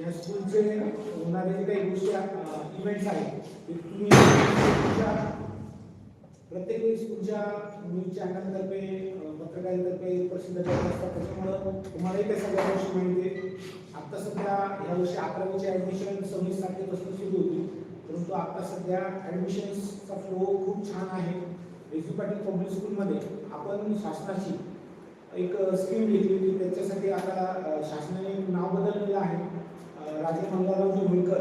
या स्कूलचे होणारे जे काही गोष्टी इव्हेंट्स आहेत ते तुम्ही प्रत्येक वेळी स्कूलच्या न्यूज चॅनलतर्फे पत्रकारितर्फे प्रसिद्ध करत असतात. त्याच्यामुळं तुम्हालाही त्या सगळ्या गोष्टी माहिती आत्ता सध्या यावर्षी अकरावीची ॲडमिशन सव्वीस तारखेपासून सुरू होती. परंतु आत्ता सध्या ॲडमिशन्सचा फ्लो खूप छान आहे. एस पाटील पब्लिक स्कूलमध्ये आपण शासनाची एक स्कीम घेतली होती. त्याच्यासाठी आता शासनाने नाव बदललेलं आहे. राजे मंगळरावजी होळकर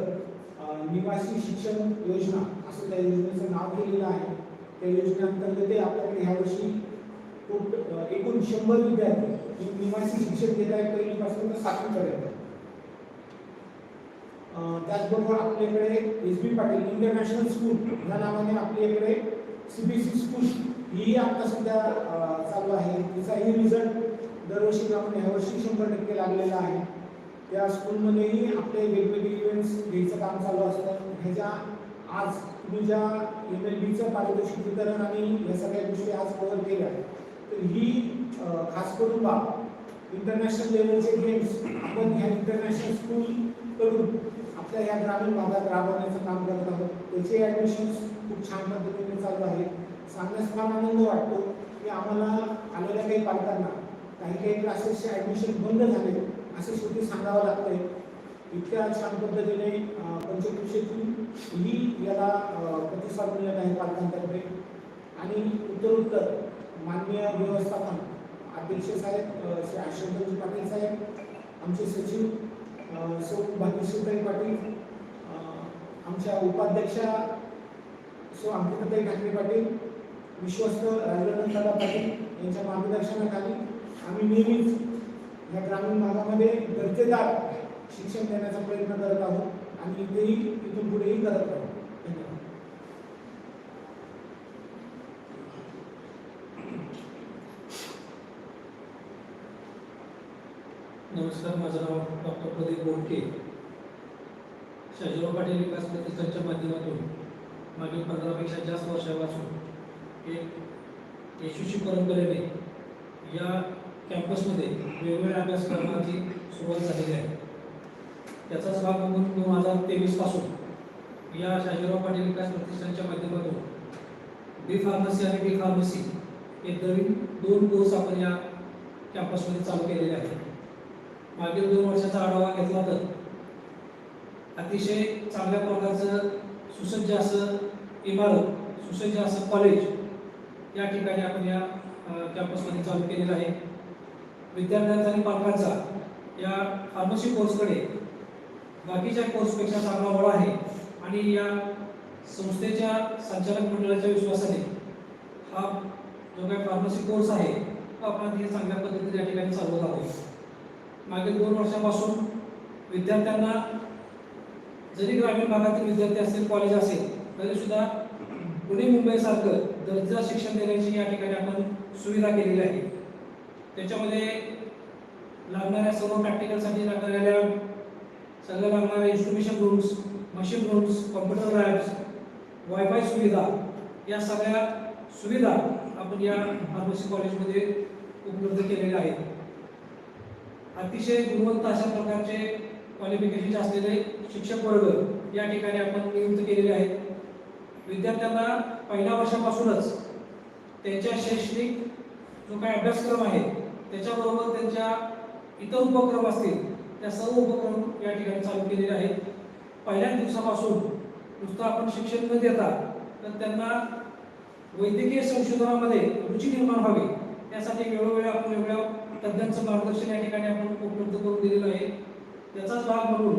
निवासी शिक्षण योजना असं त्या योजनेचं नाव केलेलं आहे. त्या योजनेअंतर्गत ते आपल्याकडे ह्यावर्षी टोट एकूण शंभर विद्यार्थी निवासी शिक्षण घेत आहेत पहिलीपासून तर सातवीपर्यंत. त्याचबरोबर आपल्याकडे S B Patil international school या नावाने आपल्याकडे सी बी स्कूल ही आता सध्या चालू आहे. तिचाही रिझल्ट दरवर्षी आपण ह्यावर्षी शंभर टक्के लागलेला आहे. त्या स्कूलमध्येही आपले वेगवेगळे इव्हेंट्स घ्यायचं काम चालू असतं. ह्याच्या आज तुम्ही ज्या एम एल बीचं पारितोषिक वितरण आणि ह्या सगळ्या गोष्टी आज कव्हर केल्या तर ही खास करून बाब इंटरनॅशनल लेवलचे गेम्स आपण ह्या इंटरनॅशनल स्कूल करून आपल्या या ग्रामीण भागात राबवण्याचं काम करत आहोत. त्याचे ॲडमिशन्स खूप छान पद्धतीने चालू आहेत. सांगण्यास फार आनंद वाटतो की आम्हाला आलेल्या काही पालकांना काही काही क्लासेसचे ॲडमिशन बंद झाले. असं शेवटी सांगावं लागतंय. इतक्या छान पद्धतीने अं, ही याला प्रतिसाद मिळत आहे पालकांतर्फे. आणि उत्तरोत्तर माननीय व्यवस्थापन अध्यक्ष साहेब श्री आश्रमजी पाटील साहेब आमचे सचिव सौ भाग्यश्रीताई पाटील आमच्या उपाध्यक्षा सौ अंकिताताई ठाकरे पाटील विश्वस्त राजनंदादा पाटील यांच्या मार्गदर्शनाखाली आम्ही नेहमीच या ग्रामीण भागामध्ये दर्जेदार शिक्षण देण्याचा प्रयत्न करत आहोत आणि इथेही इथून पुढेही करत आहोत. नमस्कार माझं नाव डॉक्टर प्रदीप बोडके. शाजीराव पाटील विकास प्रतिष्ठानच्या माध्यमातून मागील पंधरापेक्षा जास्त वर्षापासून एक यशस्वी परंपरेने या कॅम्पसमध्ये वेगवेगळ्या अभ्यासक्रमाची सुरुवात झालेली आहे. त्याचाच भाग म्हणून दोन हजार तेवीसपासून या शाजीराव पाटील विकास प्रतिष्ठानच्या माध्यमातून बी फार्मसी आणि बी फार्मसी हे नवीन दोन कोर्स आपण या कॅम्पसमध्ये चालू केलेले आहेत. मागील दोन वर्षाचा आढावा घेतला तर अतिशय चांगल्या प्रकारचं सुसज्ज असं इमारत सुसज्ज असं कॉलेज या ठिकाणी आपण या कॅम्पसमध्ये चालू केलेलं आहे. विद्यार्थ्यांचा आणि पालकांचा या फार्मसी कोर्सकडे बाकीच्या कोर्सपेक्षा चांगला वळा आहे. आणि या संस्थेच्या संचालक मंडळाच्या विश्वासाने हा जो काही फार्मसी कोर्स आहे तो आपण अतिशय चांगल्या पद्धतीने या ठिकाणी चालवत आहोत. मागील दोन वर्षापासून विद्यार्थ्यांना जरी ग्रामीण भागातील विद्यार्थी असतील कॉलेज असेल तरीसुद्धा पुणे मुंबईसारखं दर्जा शिक्षण देण्याची या ठिकाणी आपण सुविधा केलेली आहे. त्याच्यामध्ये लागणाऱ्या सर्व प्रॅक्टिकलसाठी लागणाऱ्या लॅब सगळ्या लागणाऱ्या instrumentation rooms machine rooms computer labs wifi सुविधा या सगळ्या सुविधा आपण या फार्मसी कॉलेजमध्ये उपलब्ध केलेल्या आहेत. अतिशय गुणवंत अशा प्रकारचे क्वालिफिकेशन असलेले शिक्षक वर्ग या ठिकाणी आपण नियुक्त केलेले आहेत. विद्यार्थ्यांना पहिल्या वर्षापासूनच त्यांच्या शैक्षणिक जो काही अभ्यासक्रम आहे त्याच्याबरोबर त्यांच्या इतर उपक्रम असतील त्या सर्व उपक्रम या ठिकाणी चालू केलेले आहेत. पहिल्याच दिवसापासून नुसतं आपण शिक्षण न देता तर त्यांना वैद्यकीय संशोधनामध्ये रुची निर्माण व्हावी. त्यासाठी वेळोवेळी आपण वेगळ्या तज्ज्ञांचं मार्गदर्शन या ठिकाणी आपण उपलब्ध करून दिलेलं आहे. त्याचाच भाग म्हणून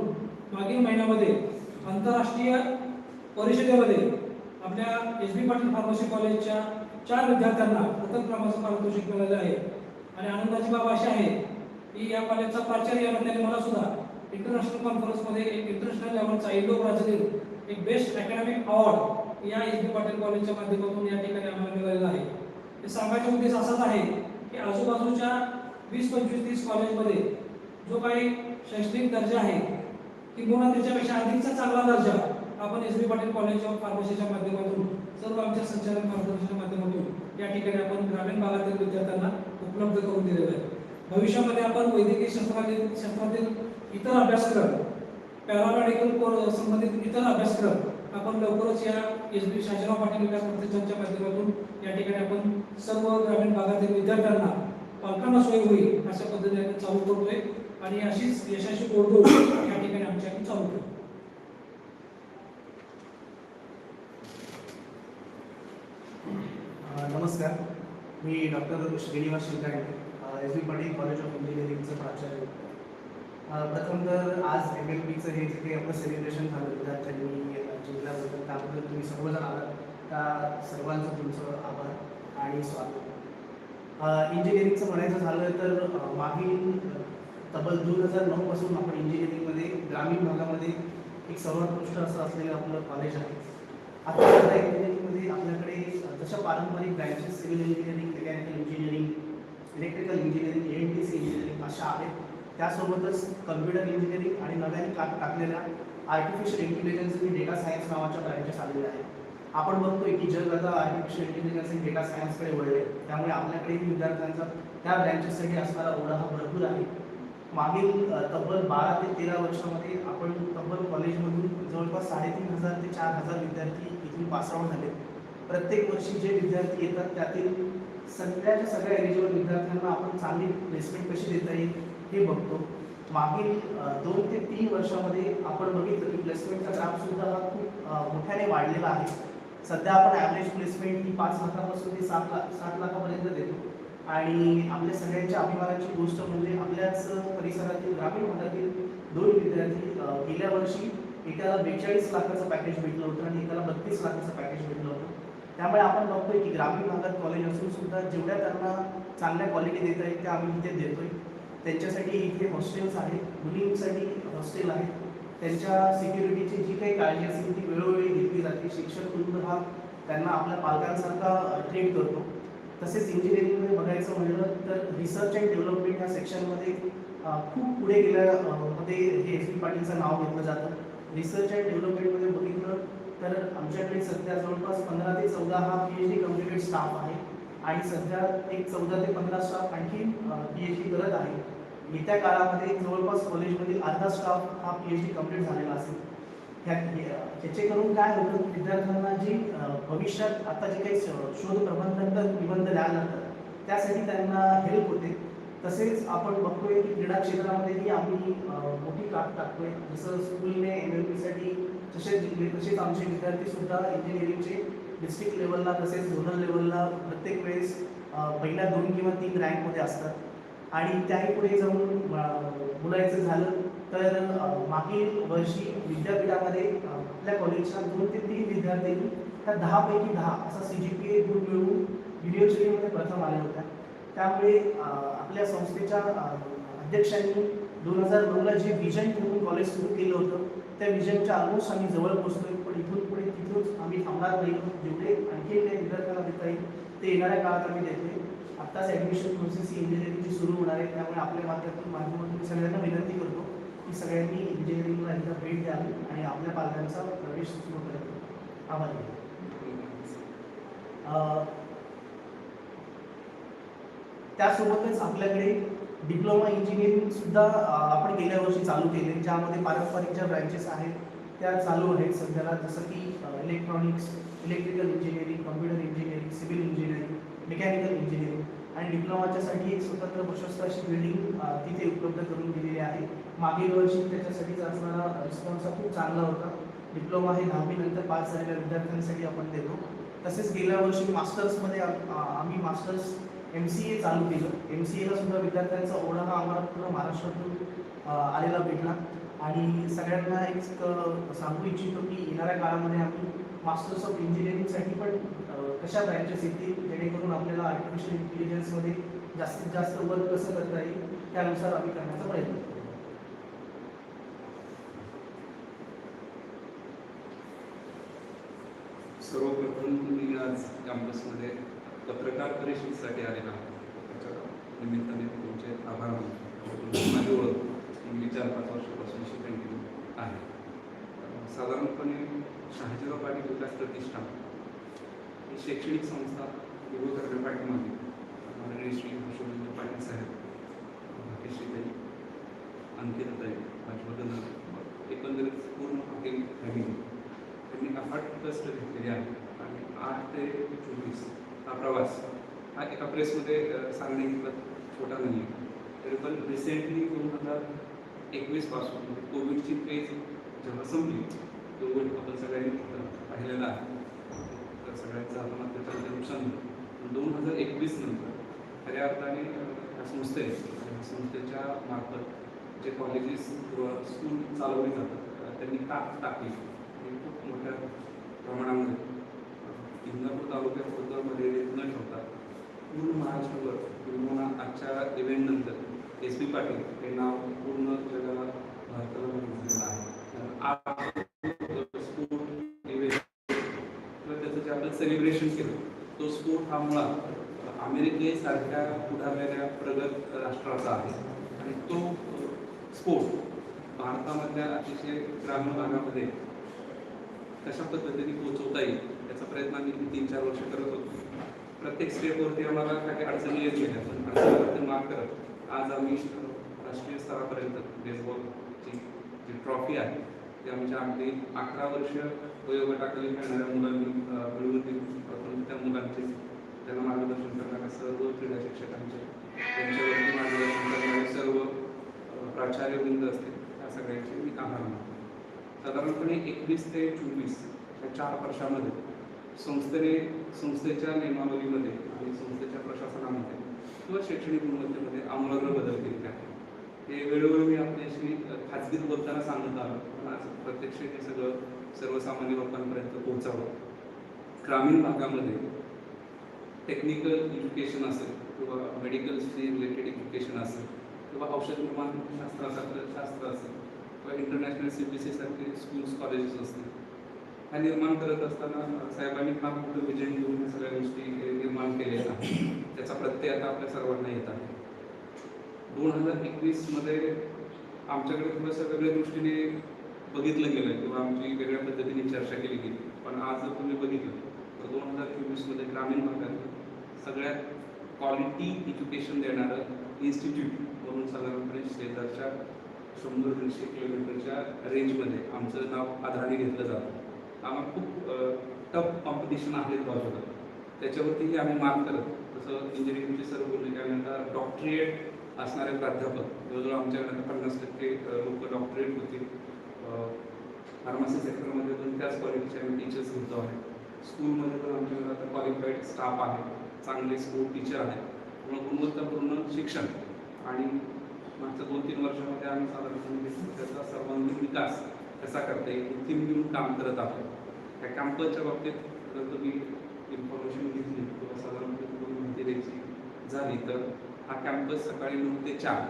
मागील महिन्यामध्ये आंतरराष्ट्रीय परिषदेमध्ये आपल्या एस बी पाटील फार्मसी कॉलेजच्या चार विद्यार्थ्यांना प्रथम क्रमांकाचं पारितोषिक मिळाले आहे. आणि आनंदाची बाब अशी आहे की या कॉलेजचा प्राचार्य या नात्याने मला सुद्धा इंटरनॅशनल कॉन्फरन्समध्ये एक इंटरनॅशनल लेवलचा इंडो ब्राझिल एक बेस्ट अकॅडमिक अवॉर्ड या एस बी पाटील कॉलेजच्या माध्यमातून या ठिकाणी आम्हाला मिळालेला आहे. हे सांगायचा उद्देश असाच आहे की आजूबाजूच्या वीस पंचवीस तीस कॉलेजमध्ये जो काही शैक्षणिक दर्जा आहे किंवा त्याच्यापेक्षा अधिकचा चांगला दर्जा आपण S B Patil college of फार्मसीच्या माध्यमातून सर्व आमच्या संचालक मार्गदर्शनाच्या माध्यमातून या ठिकाणी आपण ग्रामीण भागातील विद्यार्थ्यांना उपलब्ध करून दिलेलं आहे. भविष्यामध्ये आपण वैद्यकीय शास्त्रातील शास्त्रातील इतर अभ्यासक्रम पॅरामेडिकल कोर्स संबंधित इतर अभ्यासक्रम आपण लवकरच या एस बी शाजीराव पाटील विकास प्रतिष्ठानच्या माध्यमातून या ठिकाणी आपण सर्व ग्रामीण भागातील विद्यार्थ्यांना पालकांना सोय होईल अशा पद्धतीने आपण चालू करतोय आणि अशीच यशाशी बोलतो या ठिकाणी आमच्याकडे चालू करतो नमस्कार. मी doctor Shrinivas Shinkade S B Patil college of इंजिनिअरिंगचं प्राचार्य. प्रथम तर आज एम एल पीचं हे जे काही आपलं सेलिब्रेशन झालं विद्यार्थ्यांनी जिल्ह्याबद्दल त्याबद्दल तुम्ही सर्वजण आलात. त्या सर्वांचं तुमचं आभार आणि स्वागत. इंजिनिअरिंगचं म्हणायचं झालं तर मागील तब्बल दोन हजार नऊपासून आपण इंजिनिअरिंगमध्ये ग्रामीण भागामध्ये एक सर्वोत्कृष्ट असं असलेलं आपलं कॉलेज आहे. आता इंजिनिअरिंगमध्ये म्हणजे आपल्याकडे जशा पारंपरिक branches civil engineering mechanical engineering electrical engineering N T C engineering अशा आहेत. त्यासोबतच कम्प्युटर इंजिनिअरिंग आणि नव्याने का टाकलेल्या आर्टिफिशियल इंटेलिजन्स आणि डेटा सायन्स नावाच्या ब्रँचेस आलेल्या आहेत. आपण बघतोय की जग आता आर्टिफिशियल इंटेलिजन्स आणि डेटा सायन्सकडे वळले. त्यामुळे आपल्याकडेही विद्यार्थ्यांचा त्या ब्रँचेससाठी असणारा ओढा हा भरपूर आहे. मागील तब्बल बारा ते तेरा वर्षामध्ये आपण तब्बल कॉलेजमधून जवळपास साडेतीन हजार ते चार हजार विद्यार्थी इथून पासआउट झाले. प्रत्येक वर्षी जे विद्यार्थी येतात त्यातील सगळ्याच्या सगळ्या एलिजिबल विद्यार्थ्यांना आपण चांगली प्लेसमेंट कशी देता येईल हे बघतो. मागील दोन ते तीन वर्षामध्ये आपण बघितलं की प्लेसमेंटचा ग्राफसुद्धा हा खूप मोठ्याने वाढलेला आहे. सध्या आपण ॲव्हरेज प्लेसमेंट ही पाच लाखापासून ते सात लाख सात लाखापर्यंत देतो. आणि आपल्या सगळ्यांच्या अभिमानाची गोष्ट म्हणजे आपल्याच परिसरातील ग्रामीण भागातील दोन विद्यार्थी गेल्या वर्षी एकाला बेचाळीस लाखाचं पॅकेज भेटलं होतं आणि एकाला बत्तीस लाखाचं पॅकेज भेटलं होतं. त्यामुळे आपण बघतोय की ग्रामीण भागात कॉलेज असून सुद्धा जेवढ्या त्यांना चांगल्या क्वालिटी देता येईल त्या आम्ही इथे देतोय. त्यांच्यासाठी इथे हॉस्टेल्स आहेत मुलींसाठी हॉस्टेल आहे त्यांच्या सिक्युरिटीची जी काही काळजी असेल ती वेळोवेळी घेतली जाते. शिक्षक वृंद हा त्यांना आपल्या पालकांसारखा ट्रीट करतो. तसेच इंजिनिअरिंगमध्ये त्यानंतर तर रिसर्च अँड डेव्हलपमेंट या सेक्शनमध्ये खूप पुढे गेल्या मध्ये हे एस पी पाटीलचं नाव घेतलं जातं. रिसर्च अँड डेव्हलपमेंटमध्ये बघितलं तर आमच्याकडे सध्या जवळपास पंधरा ते चौदा हा P H D completed staff आहे. आणि सध्या एक चौदा ते पंधरा स्टाफ आणखी पी एच डी करत आहे. येत्या काळामध्ये जवळपास कॉलेजमधील अर्धा स्टाफ हा पी एच डी कंप्लीट झालेला असेल. त्याचे करून काय होतं? विद्यार्थ्यांना जी भविष्यात आता जे काही शोध प्रबंधक निबंध द्यायला लागतात त्यासाठी त्यांना हेल्प होते. तसेच आपण बघतोय की क्रीडा क्षेत्रामध्येही आम्ही मोठी काप टाकतोय. जसं स्कूलने एम एल पीसाठी तसेच जिंकले तसेच आमचे विद्यार्थी सुद्धा इंजिनिअरिंगचे डिस्ट्रिक्ट लेवलला तसेच झोनल लेवलला प्रत्येक वेळेस पहिल्या दोन किंवा तीन रँकमध्ये असतात. आणि त्याही पुढे जाऊन बोलायचं झालं तर मागील वर्षी विद्यापीठामध्ये आपल्या कॉलेजच्या दोन ते तीन विद्यार्थ्यांनी त्या दहापैकी दहा असा सी जी पी ए गुण मिळवून व्हिडिओ युनिव्हर्सिटीमध्ये प्रथम आल्या होत्या त्यामुळे आपल्या संस्थेच्या अध्यक्षांनी दोन हजार नऊला जे विजन ठेवून कॉलेज सुरू केलं होतं त्या विजनच्या ऑलमोस्ट आम्ही जवळ पोहोचतोय पण इथून पुढे तिथूनच आम्ही थांबणार नाही. जेवढे आणखी काही विद्यार्थ्यांना देता येईल ते येणाऱ्या काळात आम्ही देतोय. आत्ताच ॲडमिशन प्रोसेस ही इंजिनिअरिंगची सुरू होणार आहे. त्यामुळे आपल्या माध्यमातून माध्यमातून सगळ्यांना विनंती करतो की सगळ्यांनी इंजिनिअरिंगला एकदा भेट द्यावी आणि आपल्या पालकांचा प्रवेश सुरू करावा. आभार. त्यासोबतच आपल्याकडे डिप्लोमा इंजिनिअरिंग सुद्धा आपण गेल्या वर्षी चालू केले. ज्यामध्ये पारंपरिक ज्या ब्रँचेस आहेत त्या चालू आहेत सध्याला. जसं की electronics electrical engineering computer engineering civil engineering mechanical engineering आणि डिप्लोमाच्यासाठी एक स्वतंत्र प्रशस्त अशी बिल्डिंग तिथे उपलब्ध करून दिलेली आहे. मागील वर्षी त्याच्यासाठीचा असणारा रिस्पॉन्स हा खूप चांगला होता. डिप्लोमा हे दहावीनंतर पास झालेल्या विद्यार्थ्यांसाठी आपण देतो. तसेच गेल्या वर्षी मास्टर्समध्ये आम्ही मास्टर्स एम सी ए चालू केलं. एम सी एला सुद्धा विद्यार्थ्यांचा ओढा हा आम्हाला पूर्ण महाराष्ट्रातून आलेला भेटला. आणि सगळ्यांना एक सांगू इच्छितो की येणाऱ्या काळामध्ये आम्ही मास्टर्स ऑफ इंजिनिअरिंगसाठी पण कशा ब्रँचेस येतील जेणेकरून आपल्याला आर्टिफिशियल इंटेलिजन्समध्ये जास्तीत जास्त वर्क कसं करता येईल त्यानुसार आम्ही करण्याचा प्रयत्न करतो सर्वप्रथम तुम्ही आज कॅम्पसमध्ये पत्रकार परिषद आमित्ता त्याच्या आभार मानतो. चार पाँच वर्षापासून शिकवली आहे. विकास प्रतिष्ठान शैक्षणिक संस्था उभं करण्या माननीय श्री हर्षवर्धन पाटिल साहेब, भाग्यश्रीताई पूर्ण अफाट कष्ट आठ चौबीस हा प्रवास हा एका प्रेसमध्ये सांगणे इतका छोटा नाही आहे तरी पण रिसेंटली दोन हजार एकवीसपासून म्हणजे कोविडची फेज जेव्हा संपली कोविड आपण सगळ्यांनी पाहिलेला आहे. तर सगळ्यांचं आपण त्याच्यामध्ये नुकसान झालं. पण दोन हजार एकवीस नंतर खऱ्या अर्थाने ह्या संस्थे ह्या संस्थेच्या मार्फत जे कॉलेजेस किंवा स्कूल चालवले जातात त्यांनी ताक टाकली. आणि खूप मोठ्या प्रमाणामध्ये इंदापूर तालुक्याबद्दल मर्यादित न ठेवता पूर्ण महाराष्ट्रभर किंवा आजच्या इव्हेंटनंतर एस पी पाटील हे नाव पूर्ण जगाला भारताला माहिती आहे. आज स्पोर्ट इव्हेंट त्याचं जे आपण सेलिब्रेशन केलं तो स्पोर्ट हा मुळात अमेरिकेसारख्या पुढारलेल्या प्रगत राष्ट्राचा आहे. आणि तो स्पोर्ट भारतामधल्या अतिशय ग्रामीण भागामध्ये कशा पद्धतीने पोहोचवता येईल याचा प्रयत्न आम्ही तीन चार वर्ष करत होतो. प्रत्येक स्टेपवरती आम्हाला काही अडचणी येत गेल्या पण अडचणीवरती मात करत आज आम्ही राष्ट्रीय स्तरापर्यंत बेसबॉलची जी ट्रॉफी आहे ती आमच्या अगदी अकरा वर्ष वयोगटाखाली खेळणाऱ्या मुलांनी मिळवून दिली त्या मुलांचे त्यांना मार्गदर्शन करणाऱ्या सर्व क्रीडा शिक्षकांचे त्यांच्यावरती मार्गदर्शन करणारे सर्व प्राचार्यवृंद असतील त्या सगळ्यांचे मी आभार मानतो. साधारणपणे एकवीस ते चोवीस या चार वर्षामध्ये संस्थेने संस्थेच्या नियमावलीमध्ये आणि संस्थेच्या प्रशासनामध्ये किंवा शैक्षणिक गुणवत्तेमध्ये आमूलाग्र बदल केलेले आहे हे वेळोवेळी मी आपल्याशी खाजगीत बोलताना सांगत आलो. पण आज प्रत्यक्ष हे सगळं सर्वसामान्य लोकांपर्यंत पोहोचावं. ग्रामीण भागामध्ये टेक्निकल एज्युकेशन असेल किंवा मेडिकलशी रिलेटेड एज्युकेशन असेल किंवा औषध निर्माण शास्त्रासारखं शास्त्र असेल किंवा इंटरनॅशनल सी बी सी सारखे स्कूल्स कॉलेजेस असतील हा निर्माण करत असताना साहेबांनी फार मोठं विजन घेऊन या सगळ्या गोष्टी निर्माण केलेल्या आहेत त्याचा प्रत्यय आता आपल्या सर्वांना येत आहे. दोन हजार एकवीसमध्ये आमच्याकडे थोडंसं वेगळ्या दृष्टीने बघितलं गेलं किंवा आमची वेगळ्या पद्धतीने चर्चा केली गेली. पण आज जर तुम्ही बघितलं तर दोन हजार चोवीसमध्ये ग्रामीण भागात सगळ्यात क्वालिटी एज्युकेशन देणारं इन्स्टिट्यूट म्हणून साधारणपणे शेजारच्या शंभर दीडशे किलोमीटरच्या रेंजमध्ये आमचं नाव आधाराने घेतलं जातं. आम्हाला खूप टफ कॉम्पिटिशन आहे होतं त्याच्यावरतीही आम्ही मात करत. तसं इंजिनिअरिंगचे सर्व बोलले की आम्ही आता डॉक्टरेट असणारे प्राध्यापक. जवळजवळ आमच्याकडे आता पन्नास टक्के लोक डॉक्टरेट होतील. फार्मसी सेक्टरमध्ये पण त्याच क्वालिटीचे आम्ही टीचर्स घेतो आहे स्कूलमध्ये पण आमच्याकडे आता क्वालिफाईड स्टाफ आहे चांगले स्कूल टीचर आहेत. त्यामुळे गुणवत्तापूर्ण शिक्षण. आणि मागच्या दोन तीन वर्षामध्ये आम्ही साधारणपणे त्याचा सर्वांगीण विकास कसा करता येईल कृत्रिम घेऊन काम करत आहोत त्या कॅम्पसच्या बाबतीत जर तुम्ही इन्फॉर्मेशन घेतली किंवा साधारणपणे तुम्हाला माहिती द्यायची झाली तर हा कॅम्पस सकाळी नऊ ते चार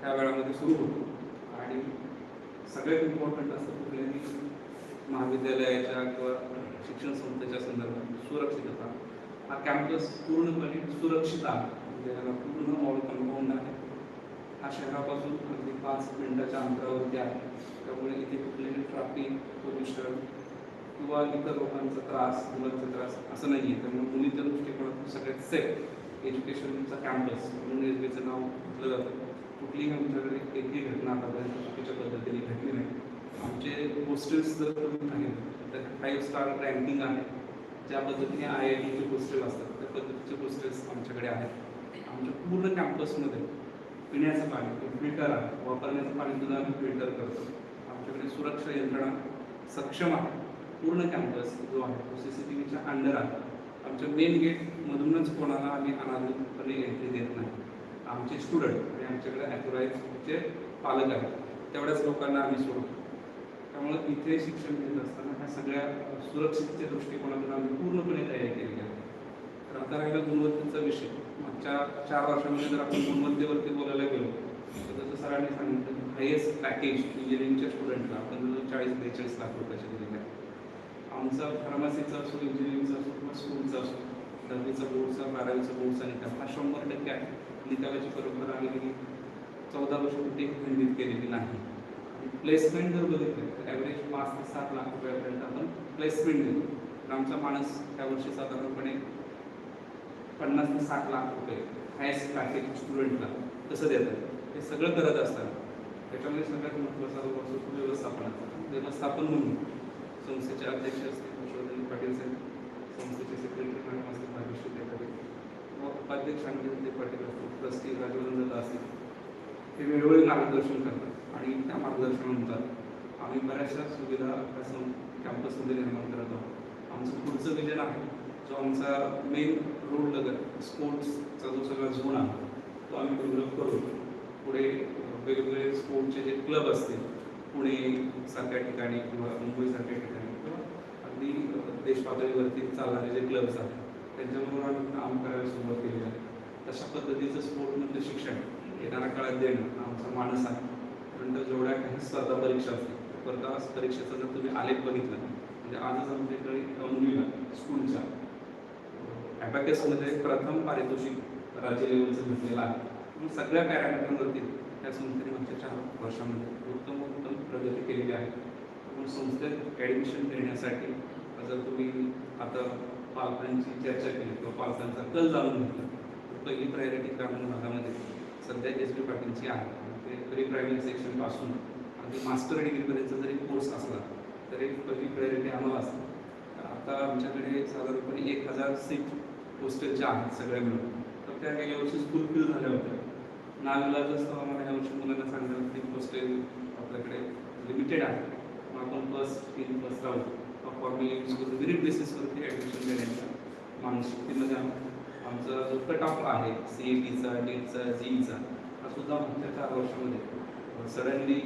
त्या वेळामध्ये सुरू होतो. आणि सगळ्यात इम्पॉर्टंट असतं कुठल्याही महाविद्यालयाच्या किंवा शिक्षण संस्थेच्या संदर्भात सुरक्षितता. हा कॅम्पस पूर्णपणे सुरक्षित आहे. म्हणजे पूर्ण ऑल कंपाऊंड आहे. हा शहरापासून अगदी पाच मिनिटाच्या अंतरावरती आहे. त्यामुळे इथे कुठलेही ट्रॅफिक पोल्युशन किंवा इतर लोकांचा त्रास मुलांचा त्रास असं नाही आहे त्यामुळे मुलीच्या दृष्टिकोनातून सगळ्यात सेफ एज्युकेशनचा कॅम्पस म्हणून एस बीचं नाव घेतलं जातं. कुठलीही आमच्याकडे एकही घटना आतापर्यंत चुकीच्या पद्धतीने घडली नाही. आमचे होस्टेल्स जर तुम्ही पाहिलं. तर फाईव्ह स्टार रँकिंग आहे. ज्या पद्धतीने आय आय टीचे होस्टेल असतात त्या पद्धतीचे होस्टेल्स आमच्याकडे आहेत. आमच्या पूर्ण कॅम्पसमध्ये पिण्याचं पाणी फिल्टर आहे. वापरण्याचं पाणी सुद्धा आम्ही फिल्टर करतो. आमच्याकडे सुरक्षा यंत्रणा सक्षम आहे. पूर्ण कॅम्पस जो आहे तो सी सी टी व्हीच्या अंडर आहे. आमच्या मेन गेटमधूनच कोणाला आम्ही अनाधिकृतपणे एंट्री देत नाही. आमचे स्टुडंट आणि आमच्याकडे ॲथोराईजचे पालक आहेत. तेवढ्याच लोकांना आम्ही सोडतो. त्यामुळे इथे शिक्षण घेत असताना ह्या सगळ्या सुरक्षिततेच्या दृष्टिकोनातून आम्ही पूर्णपणे तयारी केली आहे. तर आता राहिला गुणवत्तेचा विषय. मागच्या चार वर्षामध्ये जर आपण गुणवत्तेवरती बोलायला गेलो तर जसं सरांनी सांगितलं हायेस्ट पॅकेज इंजिनिअरिंगच्या स्टुडंटला आपण चाळीस बेचाळीस लाख रुपयाचे दिलेलं आहे आमचा फार्मसीचा असो इंजिनिअरिंगचा असो किंवा स्कूलचा असो दहावीचा बोर्डचा बारावीचा बोर्डचा निकाल हा शंभर टक्के आहे. निकालाची परंपरा आम्ही गेली चौदा वर्ष कुठे खंडित केलेली नाही. प्लेसमेंट जर बघितलं तर ॲव्हरेज पाच ते सात लाख रुपयापर्यंत आपण प्लेसमेंट देतो. तर आमचा माणूस त्या वर्षी साधारणपणे पन्नास ते साठ लाख रुपये हायस्ट पॅकेज स्टुडंटला कसं देतात. हे सगळं करत असताना त्याच्यामध्ये सगळ्यात महत्त्वाचा रोल असतो तो व्यवस्थापनाचा व्यवस्थापन म्हणून संस्थेचे अध्यक्ष असतील हर्षवर्धन पाटील साहेब संस्थेचे सेक्रेटरी मॅडम असतील भाग्यश्री देखाडे किंवा उपाध्यक्ष आणि पाटील असतील ट्रस्टी राजवंदता असतील ते वेळोवेळी मार्गदर्शन करतात आणि त्या मार्गदर्शनानुसार आम्ही बऱ्याचशा सुविधा त्या कॅम्पसमध्ये निर्माण करत आहोत. आमचं पुढचं विजन आहे जो आमचा मेन रोड लगत स्पोर्ट्सचा जो सगळा झोन आहे तो आम्ही डेव्हलप करू पुढे वेगवेगळे स्पोर्टचे जे क्लब असतील पुणे सारख्या ठिकाणी किंवा मुंबईसारख्या ठिकाणी किंवा अगदी देशपातळीवरती चालणारे जे क्लब्स आहेत त्यांच्याबरोबर आम्ही काम करायला सुरुवात केली आहे. तशा पद्धतीचं स्पोर्टमधलं म्हणजे शिक्षण. येणाऱ्या काळात देणं आमचा मानस आहे. परंतु जेवढ्या काही स्पर्धा परीक्षा असतील स्पर्धा परीक्षेचा जर तुम्ही आलेख बघितला म्हणजे आजच आमच्याकडे एका मुलीला स्कूलच्या ॲबॅकसमध्ये प्रथम पारितोषिक राज्य लेवलचं भेटलेलं आहे. म्हणून सगळ्या पॅरामीटरवरती त्या संस्थेने मागच्या चार वर्षामध्ये उत्तम उत्तम प्रगती केलेली आहे. म्हणून संस्थेत ॲडमिशन घेण्यासाठी जर तुम्ही आता पालकांची चर्चा केली किंवा पालकांचा कल जाणून घेतला तर पहिली प्रायोरिटी ग्रामीण भागामध्ये सध्या एस बी पाटीलची आहे. ते प्री प्रायमरी सेक्शनपासून अगदी मास्टर डिग्रीपर्यंतचा जरी कोर्स असला तरी पहिली प्रायोरिटी आम्हाला असते. आता आमच्याकडे साधारणपणे एक हजार सीट हॉस्टेलच्या आहेत सगळ्या मिळून. तर त्या काही वर्षी स्कूल फिल झाल्या होत्या. नागलाच असतो आम्हाला या वर्षी मुलांना सांगितलं की हॉस्टेल आपल्याकडे लिमिटेड आहे. मग आपण फर्स्ट इन फर्स्ट राहू. फॉर्मली यूज करून मेरिट बेसिसवरती ॲडमिशन देण्याच्या मानसिकतेमध्ये आमचा जो कट ऑफ आहे सी ए टीचा नीटचा जीईचा हा सुद्धा मागच्या चार वर्षामध्ये. सडनली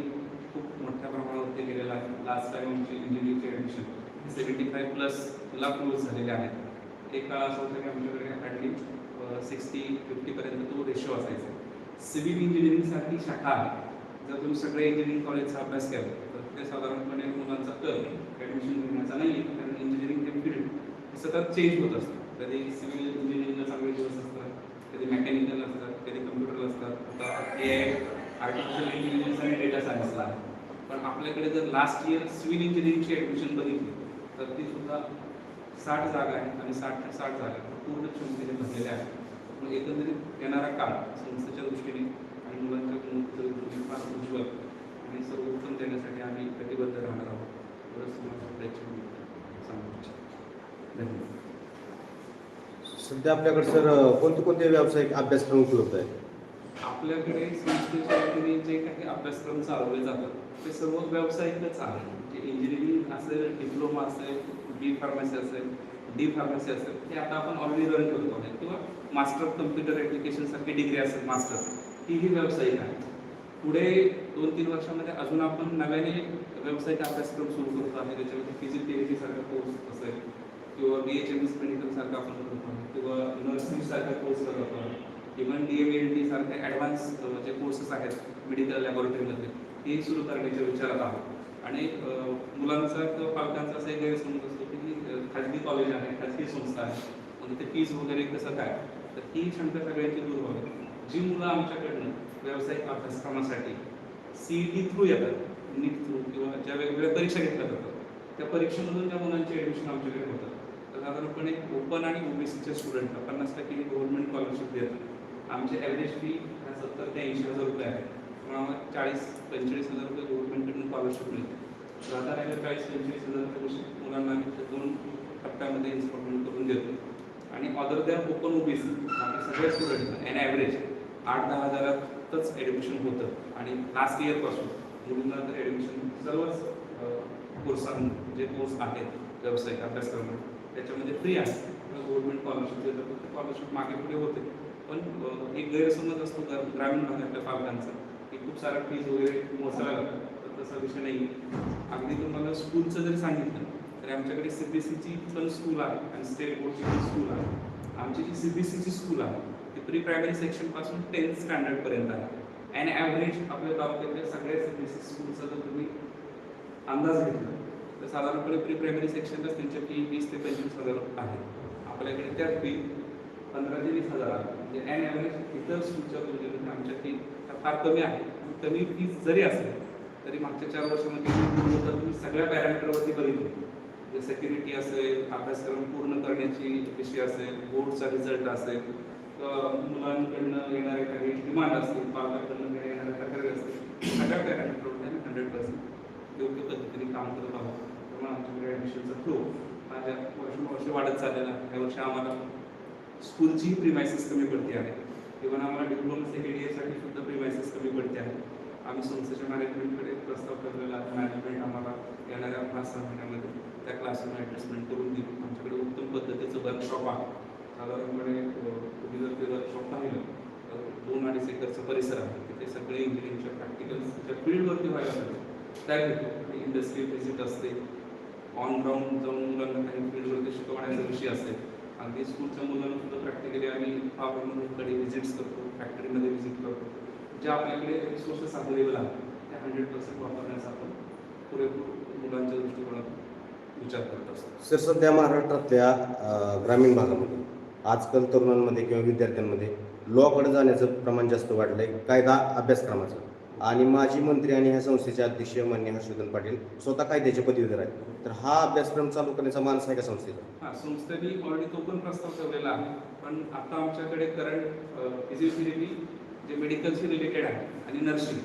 खूप मोठ्या प्रमाणावरती गेलेला आहे. लास्ट टाईम आमची इंजिनिअरिंगची ॲडमिशन सेवन्टी फाय प्लसला क्लोज झालेले आहेत. एका काळ असा की आमच्याकडे हार्डली सिक्स्टी फिफ्टीपर्यंत तो रेशो असायचा. सिव्हिल इंजिनिअरिंगसाठी शाखा आहे. जर तुम्ही सगळे इंजिनिअरिंग कॉलेजचा अभ्यास केला तर ते साधारणपणे मुलांचा कल ॲडमिशन घेण्याचा नाही आहे कारण इंजिनिअरिंग ते फील्ड सतत चेंज होत असतं. कधी सिव्हिल इंजिनिअरिंगला चांगले दिवस असतात कधी मेकॅनिकल असतात कधी कम्प्युटर असतात. आता ए आय आर्टिफिशियल इंजिनिअरिंग आणि डेटा सायन्सला पण आपल्याकडे जर लास्ट इयर सिव्हिल इंजिनिअरिंगची ॲडमिशन बघितली तर ती सुद्धा साठ जागा आहेत आणि साठ साठ जागा पूर्ण क्षमतेने भरलेल्या आहेत. मग एकंदरीत येणारा काळ संस्थेच्या दृष्टीने आणि मुलांच्या फार उज्ज्वल आणि सर्वोत्तम देण्यासाठी आम्ही कटिबद्ध राहणार आहोत. एवढंच तुम्हाला प्रेक्षक सांगू इच्छितो. धन्यवाद. सध्या आपल्याकडे सर कोणते कोणते व्यावसायिक अभ्यासक्रम उपलब्ध आहेत? आपल्याकडे संस्थेच्या वतीने जे काही अभ्यासक्रम चालवले जातात ते सर्व व्यावसायिकच आहे म्हणजे इंजिनिअरिंग असेल डिप्लोमा असेल बी फार्मसी असेल डी फार्मसी असेल ते आता आपण ऑलरेडी रन करतो. आहे किंवा मास्टर ऑफ कम्प्युटर ॲप्लिकेशन सारखी डिग्री असेल मास्टर ही ही व्यावसायिक आहे. पुढे दोन तीन वर्षामध्ये अजून आपण नव्याने व्यावसायिक अभ्यासक्रम सुरू करतो आहे त्याच्यामध्ये फिजिओथेरपी सारखा कोर्स असेल किंवा B H M S medical सारखा आपण करतो आहे किंवा नर्सिंग सारखा कोर्स करत आहे even D M L T सारखे ॲडव्हान्स जे कोर्सेस आहेत मेडिकल लॅबोरेटरीमध्ये ते सुरू करण्याच्या विचारात आहोत. आणि मुलांचा किंवा पालकांचा असा एक गैरसमज असतो की खाजगी कॉलेज आहे खाजगी संस्था आहे. म्हणजे ते फीज वगैरे कसं काय? तर ही शंका सगळ्यांची दूर व्हावी. जी मुलं आमच्याकडनं व्यावसायिक अभ्यासक्रमासाठी सी टी थ्रू येतात नीट थ्रू किंवा ज्या वेगवेगळ्या परीक्षा घेतल्या जातात त्या परीक्षेमधून त्या मुलांची ॲडमिशन आमच्याकडे होतात. तर साधारणपणे ओपन आणि ओबीसीच्या स्टुडंटला पन्नास टक्के गव्हर्नमेंट स्कॉलरशिप देतात. आमची ॲव्हरेज फी ह्या सत्तर ते ऐंशी हजार रुपये आहे. त्यामुळे आम्हाला चाळीस पंचेचाळीस हजार रुपये स्कॉलरशिप मिळते आता राहिलं चाळीस पंचेचाळीस हजार मुलांना आम्ही दोन टप्प्यामध्ये इन्स्टॉलमेंट करून देतो. आणि ऑदर दॅन ओपन ओबीसी बाकी सगळ्या स्टुडंटला एन ॲव्हरेज आठ दहा हजारातच ॲडमिशन होतं. आणि लास्ट इयरपासून मुलींना तर ॲडमिशन सर्वच कोर्स जे कोर्स आहेत व्यावसायिक अभ्यासक्रम. त्याच्यामध्ये फ्री आहे. गव्हर्नमेंट स्कॉलरशिप देतं फक्त स्कॉलरशिप मागे पुढे होते. पण एक गैरसमज असतो ग्रामीण भागातल्या पालकांचा की खूप सारा फीज वगैरे मोजायला लागतात. तसा विषय नाही अगदी तुम्हाला स्कूलचं जरी सांगितलं तरी आमच्याकडे सी बी सीची पण स्कूल आहे आणि स्टेट बोर्डची पण स्कूल आहे. आमची जी सी बी सीची स्कूल आहे ती प्री प्रायमरी सेक्शनपासून टेन्थ स्टँडर्डपर्यंत आहे. अँड ॲव्हरेज आपल्या तालुक्यातल्या सगळ्या सी बी सी स्कूलचा जर तुम्ही अंदाज घेतला तर साधारणपणे प्री प्रायमरी सेक्शनलाच त्यांच्या फी वीस ते पंचवीस हजार आहे. आपल्याकडे त्या फी पंधरा ते वीस हजार आहे. म्हणजे अँड ॲव्हरेज इतर स्कूलच्या तुलनेमध्ये आमच्या फी फार कमी आहे. पण कमी फीज जरी असली तरी मागच्या चार वर्षामध्ये जर सगळ्या पॅरामीटरवरती बघितले. म्हणजे सेक्युरिटी असेल अभ्यासक्रम पूर्ण करण्याची विषय असेल बोर्डचा रिझल्ट असेल मुलांकडनं येणारे काही डिमांड असतील पालकांकडनं येणाऱ्या तक्रारी असतील सगळ्या पॅरामीटरवरती आम्ही हंड्रेड पर्सेंट योग्य पद्धतीने काम करत आहोत. त्यामुळे आमच्याकडे ॲडमिशनचा फ्लो माझ्या वर्षानुवर्ष वाढत चाललेला आहे. या वर्षी आम्हाला स्कूलची प्रिमायसेस कमी पडते आहे. इव्हन आम्हाला डिप्लोमा सेकंड इयरसाठी सुद्धा प्रिमायसेस कमी पडते आहे. आम्ही संस्थेच्या मॅनेजमेंटकडे प्रस्ताव ठरलेला आहे. मॅनेजमेंट आम्हाला येणाऱ्या पाच सहा महिन्यामध्ये त्या क्लासरूम ॲडजस्टमेंट करून देऊ आमच्याकडे उत्तम पद्धतीचं वर्कशॉप आहे. साधारणपणे तुम्ही जर ते वर्कशॉप पाहिलं तर दोन अडीच एकरचा परिसर आहे. तिथे सगळे इंजिनिअरिंगच्या प्रॅक्टिकल्सच्या फील्डवरती व्हायला पाहिजे त्या घेतो इंडस्ट्रियल व्हिजिट असते. ऑन ग्राउंड जाऊन मुलांना काही फील्डवरती शिकवण्याचा विषय असेल अगदी स्कूलच्या मुलांना सुद्धा प्रॅक्टिकली आम्ही फार्मकडे व्हिजिट्स करतो. फॅक्टरीमध्ये व्हिजिट करतो. जे आपल्याकडे रिसोर्सेस अवेलेबल आहेत त्या हंड्रेड पर्सेंट वापरण्याचा आपण पुरेपूर मुलांच्या दृष्टिकोनातून विचार करत असतो. सर सध्या महाराष्ट्रातल्या ग्रामीण भागामध्ये आजकाल तरुणांमध्ये किंवा विद्यार्थ्यांमध्ये लॉकडे जाण्याचं प्रमाण जास्त वाढलं आहे कायदा अभ्यासक्रमाचं. आणि माजी मंत्री आणि ह्या संस्थेचे अध्यक्ष मान्य हर्षवर्धन पाटील स्वतः कायद्याचे पदवीधर आहेत. तर हा अभ्यासक्रम चालू करण्याचा मानस आहे का संस्थेचा? हां संस्थेने ऑलरेडी तो पण प्रस्ताव ठेवलेला आहे. पण आता आमच्याकडे करंट फिजिओथेरपी जे मेडिकलशी रिलेटेड आहे आणि नर्सिंग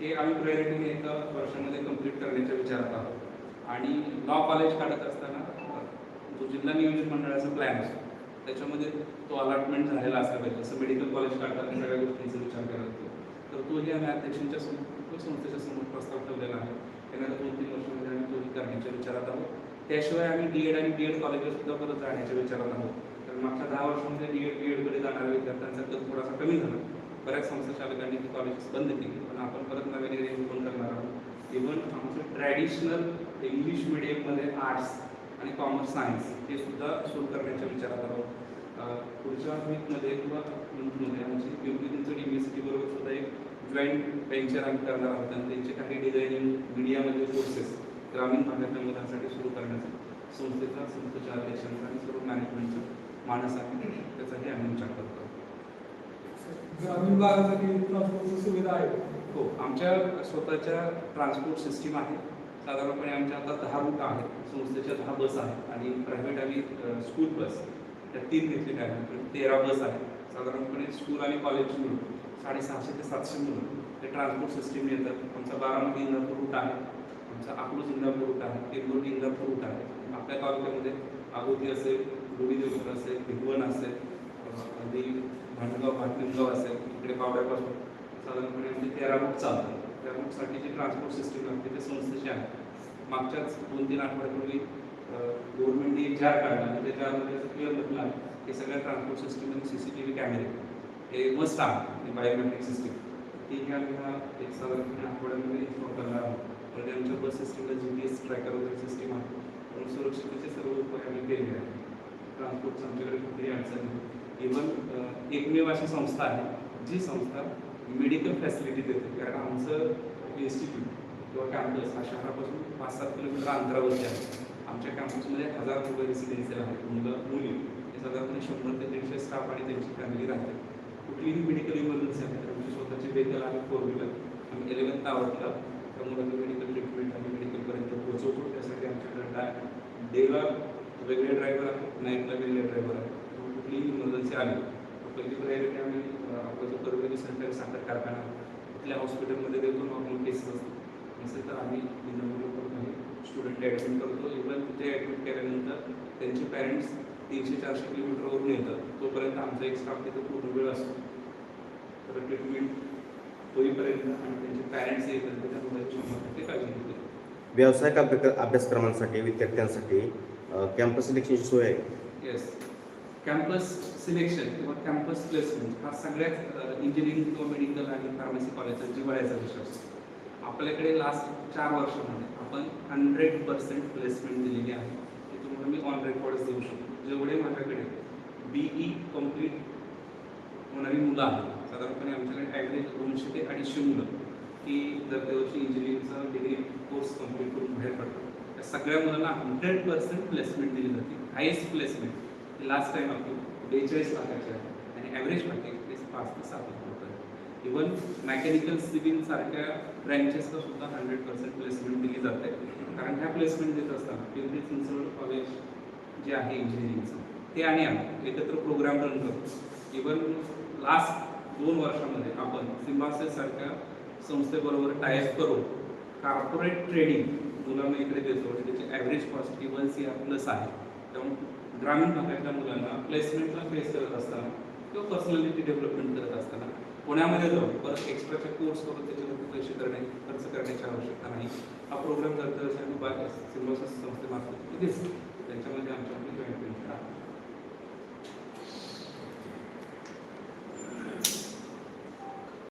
हे आम्ही प्रायोरिटीने एका वर्षामध्ये कंप्लीट करण्याच्या विचारात आहोत. आणि लॉ कॉलेज काढत असताना जो जिल्हा नियोजन मंडळाचा प्लॅन असतो त्याच्यामध्ये तो अलॉटमेंट झालेला असला पाहिजे. जसं मेडिकल कॉलेज काढताना सगळ्या गोष्टींचा विचार करायला लागतो तर तोही आम्ही अध्यक्षांच्या समोर संस्थेच्या समोर प्रस्ताव ठेवलेला आहे. येणाऱ्या दोन तीन वर्षामध्ये आम्ही तोही करण्याच्या विचारात आहोत. त्याशिवाय आम्ही डी एड आणि बी एड कॉलेजवर सुद्धा परत जाण्याच्या विचारात आहोत. कारण मागच्या दहा वर्षामध्ये डी एड बी एडकडे जाणाऱ्या विद्यार्थ्यांचा कल थोडासा कमी झाला. बऱ्याच संस्था चालकांनी ती कॉलेजेस बंद केली. पण आपण परत नव्याने रिओपन करणार आहोत. इव्हन आमचं ट्रॅडिशनल इंग्लिश मिडियममध्ये आर्ट्स आणि कॉमर्स सायन्स हे सुद्धा सुरू करण्याच्या विचारात आहोत. पुढच्या वीकमध्ये किंवा मंथमध्ये आमची बी एस सी बरोबर सुद्धा एक जॉईंट व्हेंचर आम्ही करणार आहोत. आणि त्यांचे काही डिझायनिंग मीडियामध्ये कोर्सेस ग्रामीण भागातल्या मुलांसाठी सुरू करण्याचा संस्थेचा संस्थेच्या अध्यक्षांचा आणि सर्व मॅनेजमेंटचा मानस आहे. त्याचाही आम्ही विचार करतो. ग्रामीण भागासाठी ट्रान्सपोर्टची सुविधा आहे. हो आमच्या स्वतःच्या ट्रान्सपोर्ट सिस्टीम आहे. साधारणपणे आमच्या आता दहा रूट आहेत. संस्थेच्या दहा बस आहेत आणि प्रायव्हेट आम्ही स्कूल बस त्या तीन घेतलेल्या आहेत म्हणजे तेरा बस आहेत. साधारणपणे स्कूल आणि कॉलेज मिळून साडेसहाशे ते सातशे मुलं ते ट्रान्सपोर्ट सिस्टीम येतात. आमचा बारामती इंदापूर रूट आहे. आमचा अकलूज इंदापूर रूट आहे. टेंभुर्णी इंदापूर रूट आहे. आपल्या तालुक्यामध्ये आगोती असेल देवकर असेल भिगवण असेल अगदी भांडगाव भाटलिंगाव असेल इकडे पावड्यापासून साधारणपणे आमचे तेरा रूट चालतात. त्या रूटसाठी जी ट्रान्सपोर्ट सिस्टीम लागते ते संस्थेची आहे. मागच्याच दोन तीन आठवड्यापूर्वी गव्हर्नमेंटने एक जार काढला आणि त्या असं क्लिअर म्हटलं आहे की सगळ्या ट्रान्सपोर्ट सिस्टीममध्ये सी सी टी व्ही कॅमेरे हे मस्त आहे बायोमेट्रिक सिस्टीम ती ही आम्ही ह्या एक साधारणपणे आठवड्यामध्ये इन्स्टॉल करणार आहोत. म्हणजे आमच्या बस सिस्टीमला जी पी एस ट्रॅकर वगैरे सिस्टीम आहे. म्हणून सुरक्षितेचे सर्व उपाय आम्ही केलेले आहेत. ट्रान्सपोर्टचं आमच्याकडे कुठेही अडचण नाही. इव्हन एकमेव अशी संस्था आहे जी संस्था मेडिकल फॅसिलिटी देते. कारण आमचं इन्स्टिट्यूट किंवा कॅम्पस हा शहरापासून पाच सात किलोमीटर अंतरावरती आहे. आमच्या कॅम्पसमध्ये हजार रुपये रेसिडेन्सियल आहेत. मुलं मुली हे साधारणपणे शंभर ते दीडशे स्टाफ आणि त्यांची फॅमिली राहते. कुठलीही मेडिकल इमर्जन्सी आहे तर आमची स्वतःची व्हेकल आहे फोर व्हीलर आम्ही इलेव्हन्थ आवडला त्या मुलांना मेडिकल ट्रीटमेंट आम्ही मेडिकलपर्यंत पोहोचवतो. त्यासाठी आमच्याकडे डाय डेला वेगळे ड्रायव्हर आहेत नाईटला वेगळे ड्रायव्हर आहेत. कुठलीही इमर्जन्सी आली तर पहिली प्रायोरिटी आम्ही आपला जो कर्वेली सरकारी साखर कारखाना तिथल्या हॉस्पिटलमध्ये देतो नॉर्मल केसेस असतो नसेल तर आम्ही काही स्टुडंट ॲडमिट करतो. इव्हन तिथे ॲडमिट केल्यानंतर त्यांचे पॅरेंट्स तीनशे चारशे किलोमीटरवरून येतात. तोपर्यंत आमचा एक स्टाफ तिथे पूर्ण वेळ असतो. तर ट्रीटमेंट होईपर्यंत आणि त्यांचे पॅरेंट्स येतात त्या मुलाची शंभर टक्के काळजी घेतो. व्यावसायिक अभ्या अभ्यासक्रमांसाठी विद्यार्थ्यांसाठी कॅम्पस सिलेक्शनची सोय आहे. येस कॅम्पस सिलेक्शन किंवा कॅम्पस प्लेसमेंट हा सगळ्याच इंजिनिअरिंग किंवा मेडिकल आणि फार्मसी कॉलेजचा जिवाळ्याचा विषय असतो. आपल्याकडे लास्ट चार वर्षामध्ये आपण हंड्रेड पर्सेंट प्लेसमेंट दिलेली आहे. ते तुम्हाला मी ऑन रेकॉर्डच देऊ शकतो. जेवढे माझ्याकडे बीई कंप्लीट होणारी मुलं आहेत साधारणपणे आमच्याकडे ॲव्हरेज दोनशे ते अडीचशे मुलं की दर दिवशी इंजिनिअरिंगचा डिग्री कोर्स कंप्लीट करून बाहेर पडतात. त्या सगळ्या मुलांना हंड्रेड पर्सेंट प्लेसमेंट दिली जाते. हायेस्ट प्लेसमेंट लास्ट टाइम आपली बेचाळीस लाखाची आहे. आणि ॲव्हरेज पॅकेज ते पाच ते सात लाख रुपये. इवन मेकॅनिकल सिव्हिल सारख्या ब्रँचेसला सुद्धा हंड्रेड पर्सेंट प्लेसमेंट दिली जाते कारण ह्या प्लेसमेंट देत असताना पिंपरी चिंचवड कॉलेज जे आहे इंजिनिअरिंगचं ते आणि आम्ही एकत्र प्रोग्राम रन करतो. इवन लास्ट दोन वर्षामध्ये आपण सिम्बासेस सारख्या संस्थेबरोबर टायअप करून कॉर्पोरेट ट्रेडिंग मुलांना इकडे देतो आणि त्याची ॲव्हरेज कॉस्ट ही वन सी आर प्लस आहे. त्यामुळे ग्रामीण भागातल्या मुलांना प्लेसमेंटला फेस करत असताना किंवा पर्सनॅलिटी डेव्हलपमेंट करत असताना पुण्यामध्ये जाऊन परत एक्स्ट्राचे कोर्स करून त्याच्यावरती पैसे करणे खर्च करण्याची आवश्यकता नाही. हा प्रोग्राम करता तर बाय सिम्बॉसिस संस्थेमार्फत दिसतो त्यांच्यामध्ये आमच्या